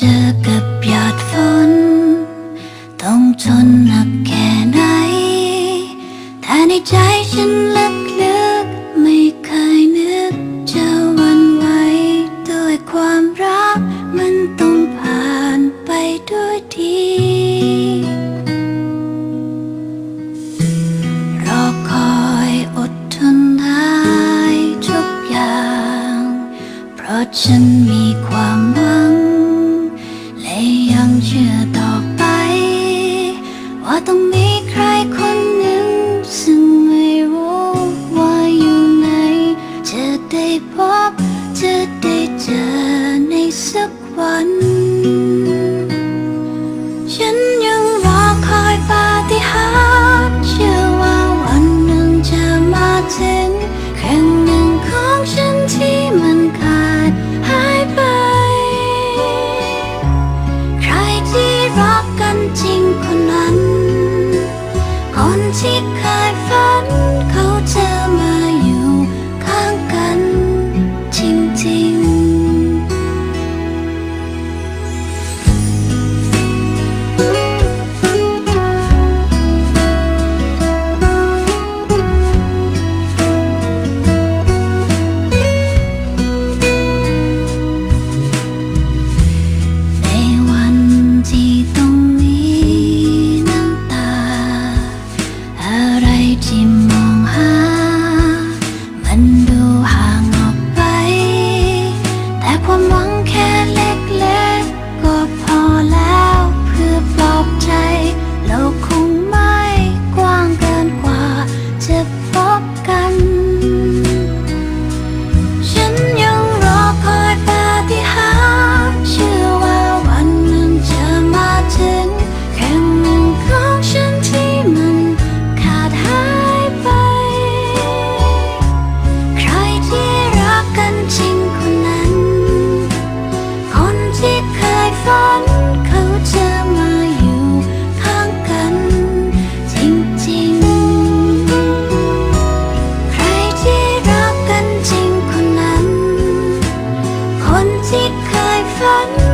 เจอกับหยาดฝน ต้องทนหนักแค่ไหน แต่ในใจฉันลึกลึกไม่เคยนึกจะวันไหวด้วยความรักมันต้องผ่านไปด้วยดี รอคอยอดทนได้ทุกอย่าง เพราะฉันมีความ มีใครคนหนึ่งซึ่งไม่รู้ว่าอยู่ไหน จะได้พบ จะได้เจอในสักวัน ฉันยังรอคอยปาฏิหาริย์เชื่อว่าวันหนึ่งจะมาถึงครั้งหนึ่งของฉันที่มันค ที่เคยฝันเขาจะ ที่มองหา มันดูห่างออกไป แต่ความหวังแค่เล็กๆ ก็พอแล้วเพื่อปลอบใจโลก คนที่เคยฝัน